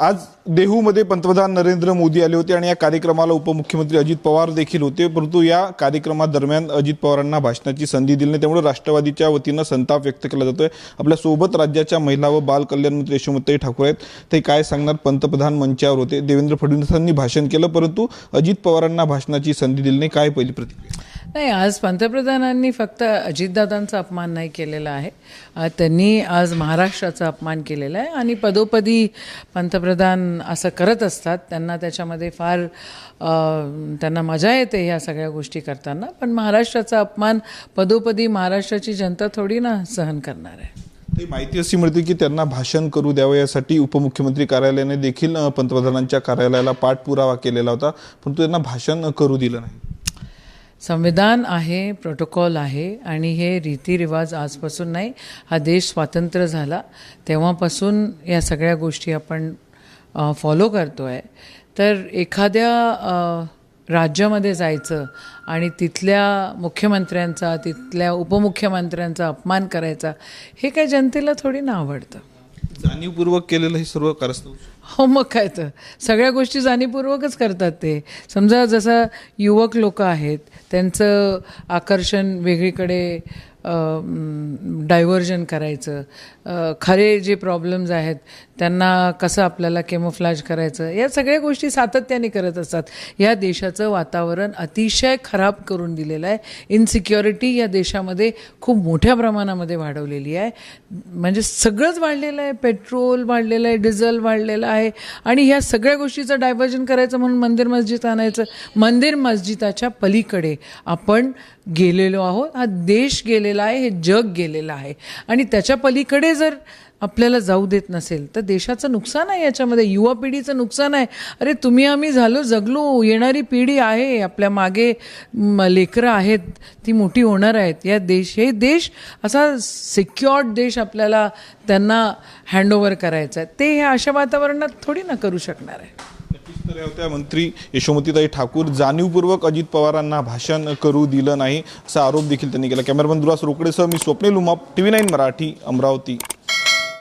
आज देहूमध्ये पंतप्रधान नरेंद्र मोदी आले होते आणि या कार्यक्रमाला उपमुख्यमंत्री अजित पवार देखील होते. परंतु या कार्यक्रमादरम्यान अजित पवारांना भाषणाची संधी दिली नाही. त्यामुळे राष्ट्रवादीच्या वतीनं संताप व्यक्त केला जातोय. आपल्यासोबत राज्याच्या महिला व बाल कल्याण मंत्री यशोमताई ठाकूर आहेत. ते काय सांगणार? पंतप्रधान मंचावर होते. देवेंद्र फडणवीसांनी भाषण केलं परंतु अजित पवारांना भाषणाची संधी दिली नाही. काय पहिली प्रतिक्रिया? नाही आज पंतप्रधानांनी फक्त अजितदादांचा अपमान नाही केलेला आहे. त्यांनी आज महाराष्ट्राचा अपमान केलेला आहे आणि पदोपदी पंतप्रधान असं करत असतात त्यांना त्याच्यामध्ये फार त्यांना मजा येते ह्या सगळ्या गोष्टी करताना. पण महाराष्ट्राचा अपमान पदोपदी महाराष्ट्राची जनता थोडी ना सहन करणार आहे. ते माहिती अशी मिळते की त्यांना भाषण करू द्यावं यासाठी उपमुख्यमंत्री कार्यालयाने देखील पंतप्रधानांच्या कार्यालयाला पाठपुरावा केलेला होता परंतु त्यांना भाषण करू दिलं नाही. संविधान आहे प्रोटोकॉल आहे आणि हे रीतिरिवाज आजपासून नाही हा देश स्वातंत्र्य झाला. तेव्हापासून या सगळ्या गोष्टी आपण फॉलो करतो आहे तर एखाद्या राज्यामध्ये जायचं आणि तिथल्या मुख्यमंत्र्यांचा तिथल्या उपमुख्यमंत्र्यांचा अपमान करायचा हे काय जनतेला थोडी ना आवडतं. जाणीवपूर्वक केलेलं हे सर्व कारस्थान हो मग काय तर. सगळ्या गोष्टी जाणीवपूर्वकच करतात ते. समजा जसं युवक लोक आहेत त्यांचं आकर्षण वेगळीकडे डायव्हर्जन करायचं. खरे जे प्रॉब्लेम्स आहेत त्यांना कसं आपल्याला केमोफ्लॅज करायचं? या सगळ्या गोष्टी सातत्याने करत असतात. या देशाचं वातावरण अतिशय खराब करून दिलेलं आहे. इनसिक्युरिटी या देशामध्ये खूप मोठ्या प्रमाणामध्ये वाढवलेली आहे. म्हणजे सगळंच वाढलेलं आहे. पेट्रोल वाढलेलं आहे डिझेल वाढलेलं आहे. आणि ह्या सगळ्या गोष्टीचं डायव्हर्जन करायचं म्हणून मंदिर मस्जिद आणायचं मंदिर मस्जिदाच्या पलीकडे आपण गेलेलो आहोत. हा देश गेलेला आहे हे जग गेलेलं आहे. आणि त्याच्या पलीकडे जर आपल्याला जाऊ देत नसेल. तर देशाचं नुकसान आहे याच्यामध्ये. युवा पिढीचं नुकसान आहे. अरे तुम्ही आम्ही झालो जगलो. येणारी पिढी आहे. आपल्या मागे लेकरं आहेत. ती मोठी होणार आहेत. या देश हे देश असा सिक्युअर्ड देश आपल्याला त्यांना हँडओव्हर करायचा आहे. ते ह्या अशा वातावरणात थोडी ना करू शकणार आहे. होत्या मंत्री यशोमतीताई ठाकूर जाणीवपूर्वक अजित पवारांना भाषण करू दिलं नाही असा आरोप देखील त्यांनी केला. कॅमेरामन दुरास रोकडेसह मी Swapnil T V nine Marathi Amravati.